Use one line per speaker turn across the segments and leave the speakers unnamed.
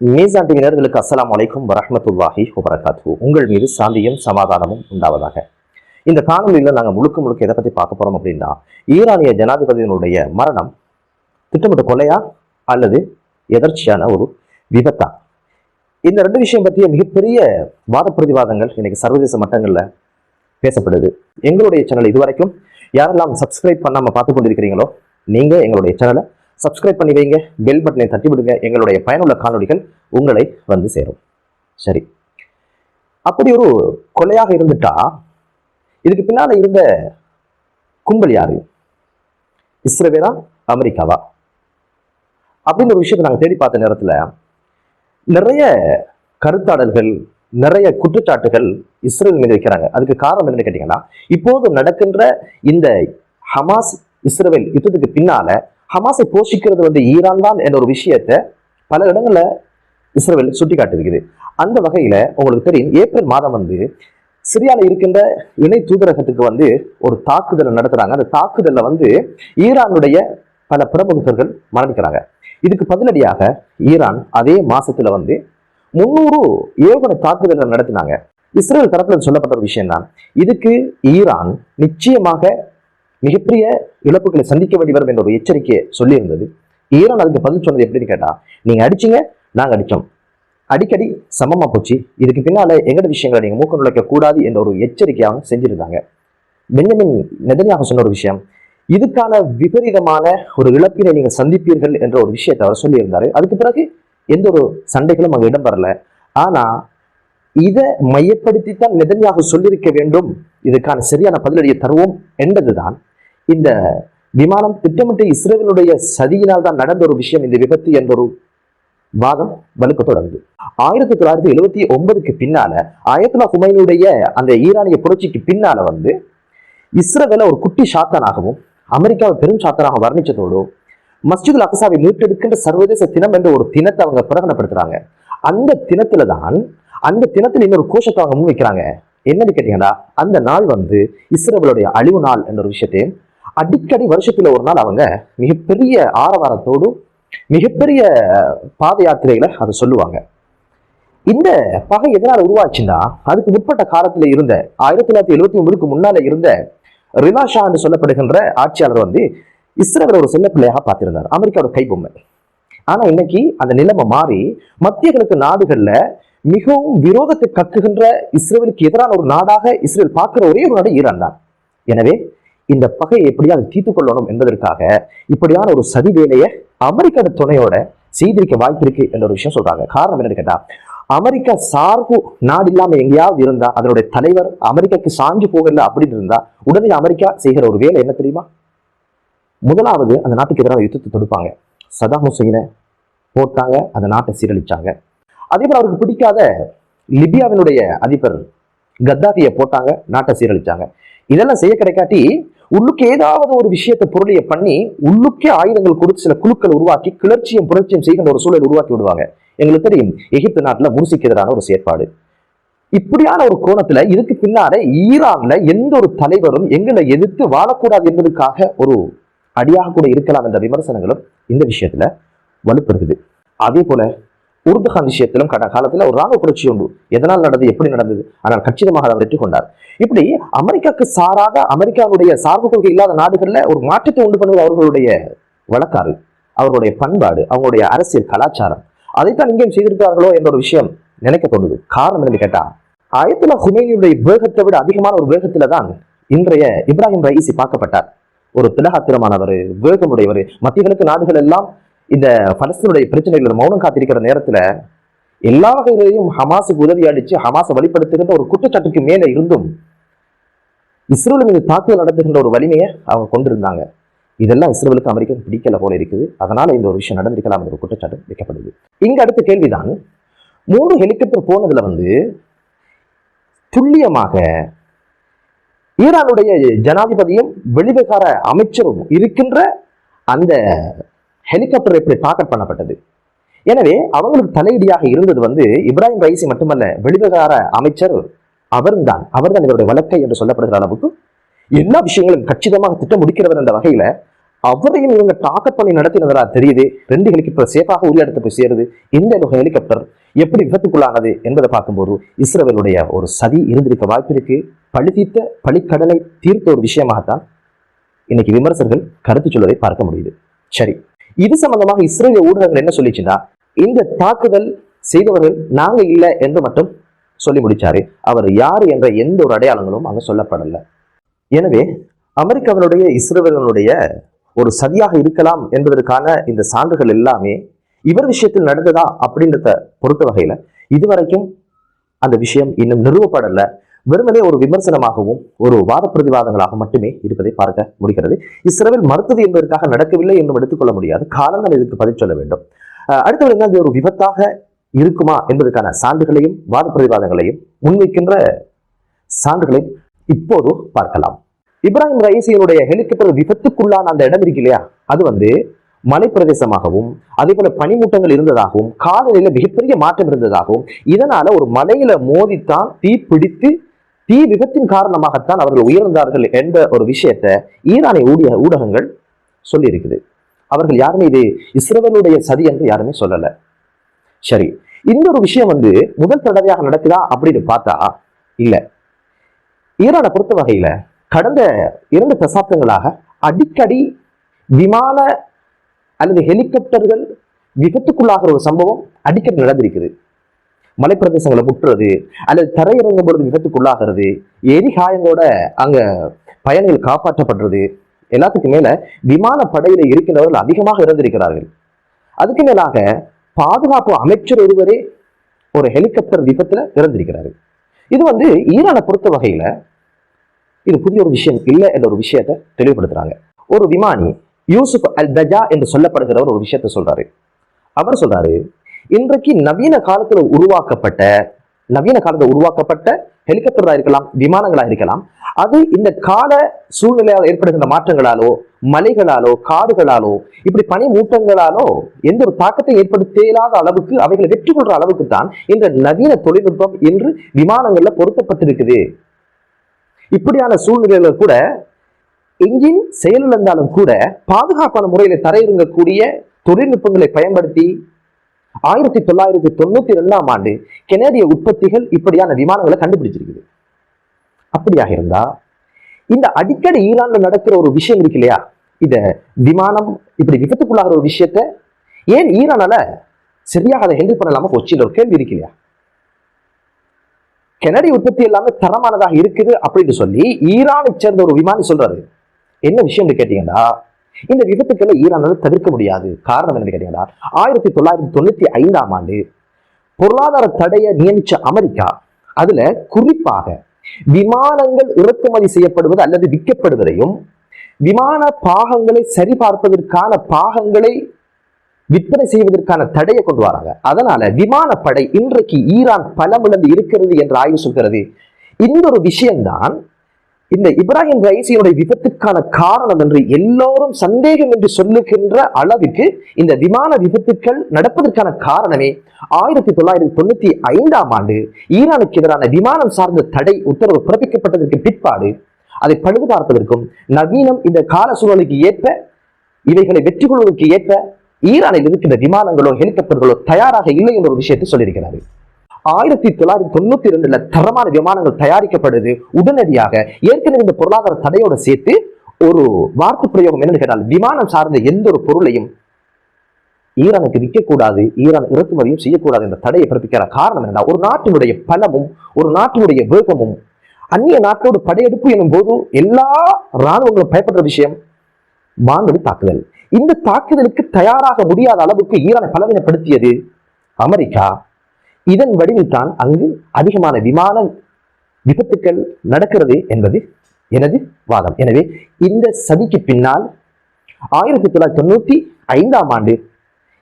மீசான் டிவி நேயர்களுக்கு அஸ்ஸலாமு அலைக்கும் வரஹ்மத்துல்லாஹி வபரகாத்து உங்கள் மீது சாந்தியும் சமாதானமும் உண்டாவதாக. இந்த காணொலியில் நாங்கள் முழுக்க முழுக்க எதை பற்றி பார்க்க போறோம் அப்படின்னா ஈரானிய ஜனாதிபதியினுடைய மரணம் திட்டமிட்ட கொலையா அல்லது எதர்ச்சியான ஒரு விபத்தா? இந்த ரெண்டு விஷயம் பற்றிய மிகப்பெரிய வாத பிரதிவாதங்கள் இன்னைக்கு சர்வதேச மட்டங்களில் பேசப்படுது. எங்களுடைய சேனல் இதுவரைக்கும் யாரெல்லாம் சப்ஸ்கிரைப் பண்ணாமல் பார்த்து கொண்டிருக்கிறீங்களோ நீங்கள் எங்களுடைய சேனலை சப்ஸ்கிரைப் பண்ணி வைங்க பெல் பட்டனை தட்டி விடுங்க. எங்களுடைய பயனுள்ள காணொலிகள் உங்களை வந்து சேரும். சரி. அப்படி ஒரு கொலையாக இருந்துட்டா இதுக்கு பின்னால இருந்த கும்பல் யாரு? இஸ்ரேலா அமெரிக்காவா? அப்படின்னு ஒரு விஷயத்தை நாங்கள் தேடி பார்த்த நேரத்தில் நிறைய கருத்தாடல்கள் நிறைய குற்றச்சாட்டுகள் இஸ்ரேல் மீது வைக்கிறாங்க. அதுக்கு காரணம் என்னன்னு கேட்டீங்கன்னா இப்போது நடக்கின்ற இந்த ஹமாஸ் இஸ்ரேல் யுத்தத்துக்கு பின்னால ஹமாஸை போஷிக்கிறது வந்து ஈரான் தான் என்ற ஒரு விஷயத்தை பல இடங்களில் இஸ்ரேல் சுட்டி காட்டிருக்குது அந்த வகையில் உங்களுக்கு தெரியும் ஏப்ரல் மாதம் வந்து சிரியாவில் இருக்கின்ற இணை தூதரகத்துக்கு வந்து ஒரு தாக்குதலை நடத்துகிறாங்க அந்த தாக்குதலில் வந்து ஈரானுடைய பல பிரமுகர்கள் மரணிக்கிறாங்க. இதுக்கு பதிலடியாக ஈரான் அதே மாசத்துல வந்து முன்னூறு ஏவுகணை தாக்குதலை நடத்தினாங்க. இஸ்ரேல் தரப்பில் சொல்லப்பட்ட ஒரு விஷயம் தான் இதுக்கு ஈரான் நிச்சயமாக மிகப்பெரிய இழப்புகளை சந்திக்க வேண்டி வரும் என்ற ஒரு எச்சரிக்கையை சொல்லியிருந்தது. ஈரான் அதுக்கு பதில் சொன்னது எப்படின்னு கேட்டால் நீங்க அடிச்சீங்க நாங்க அடித்தோம் அடிக்கடி சமமா போச்சு. இதுக்கு பின்னால எங்கட விஷயங்களை நீங்கள் மூக்க நுழைக்க கூடாது என்ற ஒரு எச்சரிக்கையாக செஞ்சிருந்தாங்க. பெஞ்சமின் நெதனியாக சொன்ன ஒரு விஷயம் இதுக்கான விபரீதமான ஒரு இழப்பினை நீங்கள் சந்திப்பீர்கள் என்ற ஒரு விஷயத்தை அவர் சொல்லியிருந்தாரு. அதுக்கு பிறகு எந்த ஒரு சண்டைகளும் அங்கே வரல ஆனா இதை மையப்படுத்தித்தான் நெதனியாக சொல்லியிருக்க வேண்டும். இதுக்கான சரியான பதிலடியை தருவோம் என்பதுதான் இந்த விமானம் திட்டமிட்டு இஸ்ரேலுடைய சதியினால் தான் நடந்த ஒரு விஷயம் இந்த விபத்து என்ற ஒரு வாதம் வலுக்க தொடங்குது. ஆயிரத்தி தொள்ளாயிரத்தி எழுபத்தி ஒன்பதுக்கு பின்னால ஆயத்துல்லா ஹுமைனுடைய அந்த ஈரானிய புரட்சிக்கு பின்னால வந்து இஸ்ரேலை ஒரு குட்டி சாத்தானாகவும் அமெரிக்காவை பெரும் சாத்தானாக வர்ணிச்சதோடு மஸ்ஜிதுல் அக்சாவை மீட்டெடுக்கின்ற சர்வதேச தினம் என்ற ஒரு தினத்தை அவங்க பிரகடனப்படுத்துறாங்க. அந்த தினத்துல தான் அந்த தினத்துல இன்னொரு கோஷத்தை அவங்க முன்வைக்கிறாங்க. என்னன்னு கேட்டீங்கன்னா அந்த நாள் வந்து இஸ்ரேலுடைய அழிவு நாள் என்ற ஒரு விஷயத்தையும் அடிக்கடி வருஷத்துல ஒரு நாள் அவங்க மிகப்பெரிய ஆரவாரத்தோடும் மிகப்பெரிய பாத யாத்திரைகளை அதை சொல்லுவாங்க. இந்த பகை எதனால் உருவாச்சுன்னா அதுக்கு முற்பட்ட காலத்துல இருந்த ஆயிரத்தி தொள்ளாயிரத்தி எழுபத்தி ஒன்பதுக்கு முன்னால இருந்த ரிலாஷா என்று சொல்லப்படுகின்ற ஆட்சியாளர் வந்து இஸ்ரேல ஒரு செல்ல பிள்ளையாக பார்த்திருந்தார். அமெரிக்காவோட கைபொம்மை ஆனா இன்னைக்கு அந்த நிலைமை மாறி மத்திய கிழக்கு நாடுகள்ல மிகவும் விரோதத்தை கக்குகின்ற இஸ்ரேலுக்கு எதிரான ஒரு நாடாக இஸ்ரேல் பார்க்கிற ஒரே ஒரு நாடு ஈரான் தான். எனவே இந்த பகையை எப்படியாவது தீர்த்து கொள்ளணும் என்பதற்காக இப்படியான ஒரு சதி வேலையை அமெரிக்க துணையோட செய்திருக்க வாய்ப்பு இருக்கு என்ற ஒரு விஷயம் சொல்றாங்க. காரணம் என்னன்னு கேட்டா அமெரிக்கா சார்பு நாடு இல்லாம எங்கேயாவது இருந்தா அதனுடைய தலைவர் அமெரிக்காக்கு சாஞ்சு போகல அப்படின்னு இருந்தா உடனே அமெரிக்கா செய்கிற ஒரு வேலை என்ன தெரியுமா? முதலாவது அந்த நாட்டுக்கு எதிராக யுத்தத்தை தொடுப்பாங்க. சதாம் ஹுசைனை போட்டாங்க அந்த நாட்டை சீரழிச்சாங்க. அதே போல அவருக்கு பிடிக்காத லிபியாவினுடைய அதிபர் கத்தாஃபியை போட்டாங்க நாட்டை சீரழிச்சாங்க. இதெல்லாம் செய்ய கிடைக்காட்டி உள்ளுக்கு ஏதாவது ஒரு விஷயத்தை பொருளிய பண்ணி உள்ளுக்கே ஆயுதங்கள் கொடுத்து சில குழுக்கள் உருவாக்கி கிளர்ச்சியும் புரட்சியும் செய்கின்ற ஒரு சூழல் உருவாக்கி விடுவாங்க. எங்களுக்கு தெரியும் எகிப்து நாட்டுல முர்சிக்கு எதிரான ஒரு செயற்பாடு. இப்படியான ஒரு கோணத்துல இதுக்கு பின்னால ஈரான்ல எந்த ஒரு தலைவரும் எங்களை எதிர்த்து வாழக்கூடாது என்பதற்காக ஒரு அடியாக கூட இருக்கலாம் என்ற விமர்சனங்களும் இந்த விஷயத்துல வலுப்படுகிறது அதே போல உருதுகான் விஷயத்திலும் கட காலத்தில் ஒரு ராணுவ புரட்சி உண்டு. எதனால் நடந்தது? எப்படி நடந்தது? ஆனால் கச்சிதமாக அவர் வெற்றி கொண்டார். இப்படி அமெரிக்காவுக்கு சாராக அமெரிக்காவுடைய சார்பு கொள்கை இல்லாத நாடுகளில் ஒரு மாற்றத்தை உண்டு பண்ணுவது அவர்களுடைய வழக்காறு அவர்களுடைய பண்பாடு அவங்களுடைய அரசியல் கலாச்சாரம். அதைத்தான் இங்கேயும் செய்திருக்கிறார்களோ என்ற ஒரு விஷயம் நினைக்க தோணுது. காரணம் என்னன்னு கேட்டா ஆயத்துல ஹுமேனியுடைய வேகத்தை விட அதிகமான ஒரு வேகத்துல தான் இன்றைய இப்ராஹிம் ரைசி பார்க்கப்பட்டார். ஒரு திலகாத்திரமானவர் வேகமுடையவர். மத்திய கிழக்கு நாடுகள் எல்லாம் இந்த பலஸ்தீனுடைய பிரச்சனைகள் மௌனம் காத்திருக்கிற நேரத்துல எல்லா வகையிலையும் ஹமாஸுக்கு உதவி அடிச்சு ஹமாஸை வழிபடுத்துகின்ற ஒரு குற்றச்சாட்டுக்கு மேலே இருந்தும் இஸ்ரேல் மீது தாக்குதல் நடத்துகின்ற ஒரு வலிமையை அவங்க கொண்டிருந்தாங்க. இதெல்லாம் இஸ்ரோலுக்கு அமெரிக்கா பிடிக்கல போல இருக்குது. அதனால இந்த ஒரு விஷயம் நடந்திருக்கலாம் என்ற ஒரு குற்றச்சாட்டு வைக்கப்படுது. இங்க அடுத்த கேள்விதான். மூணு ஹெலிகாப்டர் போனதுல வந்து துல்லியமாக ஈரானுடைய ஜனாதிபதியும் வெளிவிகார அமைச்சரும் இருக்கின்ற அந்த ஹெலிகாப்டர் எப்படி டார்கெட் பண்ணப்பட்டது? எனவே அவங்களுக்கு தலையீடியாக இருந்தது வந்து இப்ராஹிம் ரைசி மட்டுமல்ல வெளிவிகார அமைச்சர் அவர்தான் அவர்தான் இவருடைய வழக்கை என்று சொல்லப்படுகிற அளவுக்கு எல்லா விஷயங்களும் கச்சிதமாக திட்டம் முடிக்கிறவர் என்ற வகையில அவரையும் இவங்க டாக்கப் பண்ணி நடத்தினதா தெரியுது. ரெண்டு ஹெலிகாப்டர் சேஃபாக உரிய இடத்து போய் சேருது. இந்த ஹெலிகாப்டர் எப்படி விபத்துக்குள்ளானது என்பதை பார்க்கும்போது இஸ்ரவேலுடைய ஒரு சதி இருந்திருக்க வாய்ப்பு இருக்கு. பழுதித்த பழிக்கடலை தீர்த்த ஒரு விஷயமாகத்தான் இன்னைக்கு விமர்சகர்கள் கருத்து சொல்வதை பார்க்க முடியுது. சரி இது சம்பந்தமாக இஸ்ரேலிய ஊடகங்கள் என்ன சொல்லிச்சுன்னா இந்த தாக்குதல் செய்தவர்கள் நாங்க இல்லை என்று மட்டும் சொல்லி முடிச்சாரு. அவர் யார் என்ற எந்த ஒரு அடையாளங்களும் அங்க சொல்லப்படல. எனவே அமெரிக்காவினுடைய இஸ்ரேலினுடைய ஒரு சதியாக இருக்கலாம் என்பதற்கான இந்த சான்றுகள் எல்லாமே இவர் விஷயத்தில் நடந்ததா அப்படின்றத பொறுத்த வகையில இதுவரைக்கும் அந்த விஷயம் இன்னும் நிறுவப்படல. வெறுமனே ஒரு விமர்சனமாகவும் ஒரு வாத பிரதிவாதங்களாக மட்டுமே இருப்பதை பார்க்க முடிகிறது. இஸ்ரேல் மறுத்தது என்பதற்காக நடக்கவில்லை என்றும் எடுத்துக்கொள்ள முடியாது. காலங்கள் இதுக்கு பதில் சொல்ல வேண்டும்? அடுத்த என்ன ஒரு விபத்தாக இருக்குமா என்பதற்கான சான்றுகளையும் வாத பிரதிவாதங்களையும் முன்வைக்கின்ற சான்றுகளையும் இப்போது பார்க்கலாம். இப்ராஹிம் ரைசியினுடைய ஹெலிகாப்டர் விபத்துக்குள்ளான அந்த இடம் இருக்கு இல்லையா? அது வந்து மலைப்பிரதேசமாகவும் அதே போல பனிமூட்டங்கள் இருந்ததாகவும் காலநிலையில மிகப்பெரிய மாற்றம் இருந்ததாகவும் இதனால ஒரு மலையில மோதித்தான் தீ பிடித்து தீ விபத்தின் காரணமாகத்தான் அவர்கள் உயர்ந்தார்கள் என்ற ஒரு விஷயத்தை ஈரானிய ஊடிய ஊடகங்கள் சொல்லி இருக்குது அவர்கள் யாருமே இது இஸ்ரவேலுடைய சதி என்று யாருமே சொல்லல. சரி இன்னொரு விஷயம் வந்து முதல் தடவையாக நடக்குதா அப்படின்னு பார்த்தா இல்ல. ஈரானை பொறுத்த வகையில கடந்த இரண்டு தசாப்தங்களாக அடிக்கடி விமான அல்லது ஹெலிகாப்டர்கள் விபத்துக்குள்ளாகிற ஒரு சம்பவம் அடிக்கடி நடந்திருக்குது. மலைப்பிரதேசங்களை முட்டுறது அல்லது தரையிறங்கும் பொழுது விபத்துக்குள்ளாகிறது எரிகாயங்களோட அங்கே அங்க பயணிகள் காப்பாற்றப்படுறது எல்லாத்துக்கும் மேல விமான படையில இருக்கின்றவர்கள் அதிகமாக இறந்திருக்கிறார்கள். அதுக்கு மேலாக பாதுகாப்பு அமைச்சர் ஒருவரே ஒரு ஹெலிகாப்டர் விபத்துல இறந்திருக்கிறாரு. இது வந்து ஈரானை பொறுத்த வகையில இது புதிய ஒரு விஷயம் இல்லை என்ற ஒரு விஷயத்தை தெளிவுபடுத்துறாங்க. ஒரு விமானி யூசுப் அல் தஜா என்று சொல்லப்படுகிறவர் ஒரு விஷயத்தை சொல்றாரு. அவர் சொல்றாரு இன்றைக்கு நவீன காலத்துல உருவாக்கப்பட்ட நவீன காலத்துல உருவாக்கப்பட்ட ஹெலிகாப்டரா இருக்கலாம் விமானங்களா இருக்கலாம் அது இந்த கால சூழ்நிலையால் ஏற்படுகின்ற மாற்றங்களாலோ மலைகளாலோ காடுகளாலோ இப்படி பனி மூட்டங்களாலோ எந்த ஒரு தாக்கத்தை ஏற்படுத்த இயலாத அளவுக்கு அவைகளை வெற்றி கொள்ற அளவுக்கு தான் இந்த நவீன தொழில்நுட்பம் இன்று விமானங்கள்ல பொருத்தப்பட்டிருக்குது. இப்படியான சூழ்நிலையில கூட என்ஜின் செயலிழந்தாலும் கூட பாதுகாப்பான முறையில தரையிறங்கக்கூடிய தொழில்நுட்பங்களை பயன்படுத்தி ஆயிரத்தி தொள்ளாயிரத்தி தொண்ணூத்தி ரெண்டாம் ஆண்டு கெனடிய உற்பத்திகள் இப்படியான விமானங்களை கண்டுபிடிச்சிருக்குது. அப்படியாக இருந்தா இந்த அடிக்கடி ஈரான்ல நடக்கிற ஒரு விஷயம் இருக்கு இல்லையா? இத விமானம் இப்படி விபத்துக்குள்ளாகிற ஒரு விஷயத்த ஏன் ஈரானால சரியாக அதை ஹேண்டில் பண்ணலாம கொச்சியில் ஒரு கேள்வி இருக்கு இல்லையா? கெனடி உற்பத்தி எல்லாமே தரமானதாக இருக்குது அப்படின்னு சொல்லி ஈரானை சேர்ந்த ஒரு விமானி சொல்றாரு. என்ன விஷயம்னு கேட்டீங்கன்னா இந்த விபத்துக்களை ஈரானால் தவிர்க்க முடியாது. காரணம் என்னன்னு கேட்டீங்கன்னா ஆயிரத்தி தொள்ளாயிரத்தி தொண்ணூத்தி ஐந்தாம் ஆண்டு பொருளாதார தடையை நியமிச்ச அமெரிக்கா அதுல குறிப்பாக விமானங்கள் இறக்குமதி செய்யப்படுவது அல்லது விற்கப்படுவதையும் விமான பாகங்களை சரிபார்ப்பதற்கான பாகங்களை விற்பனை செய்வதற்கான தடையை கொண்டு வராங்க. அதனால விமானப்படை இன்றைக்கு ஈரான் பலமிழந்து இருக்கிறது என்று ஆய்வு சொல்கிறது. இந்த ஒரு விஷயம்தான் இந்த இப்ராஹிம் ரைசியினுடைய விபத்துக்கான காரணம் என்று எல்லோரும் சந்தேகம் என்று சொல்லுகின்ற அளவுக்கு இந்த விமான விபத்துக்கள் நடப்பதற்கான காரணமே ஆயிரத்தி தொள்ளாயிரத்தி தொண்ணூத்தி ஐந்தாம் ஆண்டு ஈரானுக்கு எதிரான விமானம் சார்ந்த தடை உத்தரவு பிறப்பிக்கப்பட்டதற்கு பிற்பாடு அதை பழுது பார்ப்பதற்கும் நவீனம் இந்த கால சூழலுக்கு ஏற்ப இவைகளை வெற்றி கொள்வதற்கு ஏற்ப ஈரானில் இருக்கின்ற விமானங்களோ ஹெலிகாப்டர்களோ தயாராக இல்லை என்ற ஒரு விஷயத்தை சொல்லியிருக்கிறார் ஆயிரத்தி தொள்ளாயிரத்தி தொண்ணூத்தி ரெண்டுல தரமான விமானங்கள் தயாரிக்கப்படுது. உடனடியாக ஏற்கனவே இந்த பொருளாதார தடையோட சேர்த்து ஒரு வார்த்தை பிரயோகம் என்னன்னு கேட்டால் விமானம் சார்ந்த எந்த ஒரு பொருளையும் ஈரானுக்கு விற்கக்கூடாது ஈரான் இறக்குமதியும் செய்யக்கூடாது என்ற தடையை பிறப்பிக்கிற காரணம் என்னன்னா ஒரு நாட்டினுடைய பலமும் ஒரு நாட்டினுடைய வேகமும் அந்நிய நாட்டோடு படையெடுப்பு எனும் போது எல்லா இராணுவங்களும் பயப்படுற விஷயம் வான்வழி தாக்குதல். இந்த தாக்குதலுக்கு தயாராக முடியாத அளவுக்கு ஈரானை பலவீனப்படுத்தியது அமெரிக்கா. இதன் வடிவில் தான் அங்கு அதிகமான விமான விபத்துக்கள் நடக்கிறது என்பது எனது வாதம். எனவே இந்த சதிக்கு பின்னால் ஆயிரத்தி தொள்ளாயிரத்தி தொண்ணூத்தி ஐந்தாம் ஆண்டு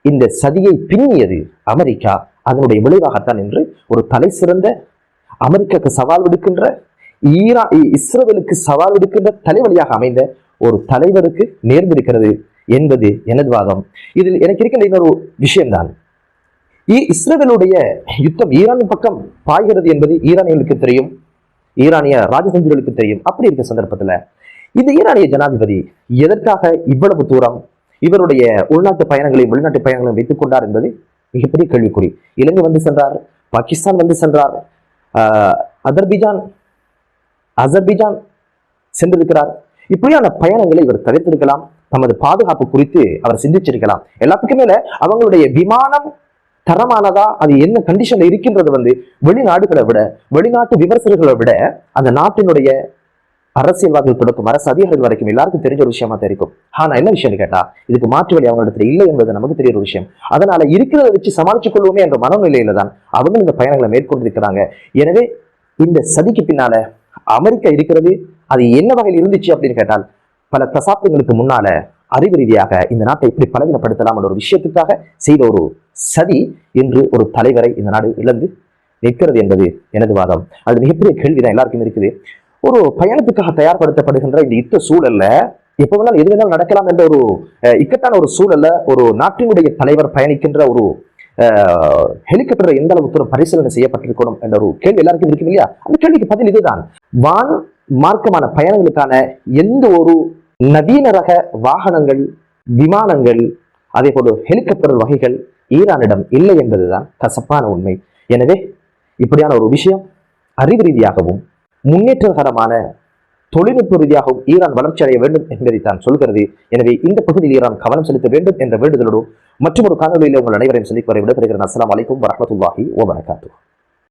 இந்த சதியை பின்னியது அமெரிக்கா. அதனுடைய விளைவாகத்தான் என்று ஒரு தலை சிறந்த அமெரிக்காவுக்கு சவால் விடுக்கின்ற ஈரா இஸ்ரேலுக்கு சவால் விடுக்கின்ற தலைவலியாக அமைந்த ஒரு தலைவருக்கு நேர்ந்திருக்கிறது என்பது எனது வாதம். இதில் எனக்கு இருக்கின்ற இன்னொரு விஷயம்தான். இஸ்ரேலுடைய யுத்தம் ஈரான் பக்கம் பாய்கிறது என்பது ஈரானியர்களுக்கு தெரியும். ஈரானிய ராஜதந்திரிகளுக்கு தெரியும். அப்படி இருக்க சந்தர்ப்பத்துல இந்த ஈரானிய ஜனாதிபதி எதற்காக இவ்வளவு தூரம் இவருடைய உள்நாட்டு பயணங்களையும் வெளிநாட்டு பயணங்களையும் வைத்துக் கொண்டார் என்பது மிகப்பெரிய கேள்விக்குறி. இலங்கை வந்து சென்றார் பாகிஸ்தான் வந்து சென்றார் ஆஹ், அசர்பிஜான் சென்றிருக்கிறார். இப்படியான பயணங்களை இவர் தவிர்த்திருக்கலாம். தமது பாதுகாப்பு குறித்து அவர் சிந்திச்சிருக்கலாம். எல்லாத்துக்கும் மேல அவங்களுடைய விமானம் தரமானதா? அது என்ன கண்டிஷன்ல இருக்கின்றது வந்து வெளிநாடுகளை விட வெளிநாட்டு விமர்சகர்களை விட அந்த நாட்டினுடைய அரசியல்வாதிகள் தொடக்கும் அரசு அதிகாரிகள் வரைக்கும் எல்லாருக்கும் தெரிஞ்ச ஒரு விஷயமா தெரிவிக்கும் ஆனா என்ன விஷயம்னு கேட்டா இதுக்கு மாற்று வழி அவங்களிடத்துல இல்லை என்பது நமக்கு தெரிய ஒரு விஷயம். அதனால இருக்கிறத வச்சு சமாளிச்சு கொள்வோமே என்ற மனநிலையில தான் அவங்க இந்த பயணங்களை மேற்கொண்டிருக்கிறாங்க. எனவே இந்த சதிக்கு பின்னால அமெரிக்கா இருக்கிறது அது என்ன வகையில் இருந்துச்சு அப்படின்னு கேட்டால் பல தசாப்தங்களுக்கு முன்னால அறிவு ரீதியாக இந்த நாட்டை எப்படி பலவீனப்படுத்தலாம் என்ற ஒரு விஷயத்துக்காக செய்த ஒரு சதி என்று ஒரு தலைவரை இந்த நாடு இழந்து நிற்கிறது என்பது எனது வாதம். அது மிகப்பெரிய கேள்விதான் எல்லாருக்கும் இருக்குது. ஒரு பயணத்துக்காக தயார்படுத்தப்படுகின்ற இந்த யுத்த சூழல்ல எப்ப வேணாலும் எது வேணாலும் நடக்கலாம் என்ற ஒரு இக்கட்டான ஒரு சூழல்ல ஒரு நாட்டினுடைய தலைவர் பயணிக்கின்ற ஒரு ஹெலிகாப்டர் எந்த அளவுக்கு தூரம் பரிசீலனை செய்யப்பட்டிருக்கணும் என்ற ஒரு கேள்வி எல்லாருக்கும் இருக்கும் இல்லையா? அந்த கேள்விக்கு பதில் இதுதான். வான் மார்க்கமான பயணங்களுக்கான எந்த ஒரு நவீன ரக வாகனங்கள் விமானங்கள் அதே போல ஹெலிகாப்டர் வகைகள் ஈரானிடம் இல்லை என்பதுதான் கசப்பான உண்மை. எனவே இப்படியான ஒரு விஷயம் அறிவு ரீதியாகவும் முன்னேற்றகரமான தொழில்நுட்ப ரீதியாகவும் ஈரான் வளர்ச்சி அடைய வேண்டும் என்பதை தான் சொல்கிறது. எனவே இந்த பகுதியில் ஈரான் கவனம் செலுத்த வேண்டும் என்ற வேண்டுதலோடு மற்றும் ஒரு காணொலியில் உங்கள் அனைவரையும் சந்திக்க வரை விடைபெறுகிறேன். வலைக்கும் வரமத்துல்லாஹி ஓ வபரகாத்துஹு.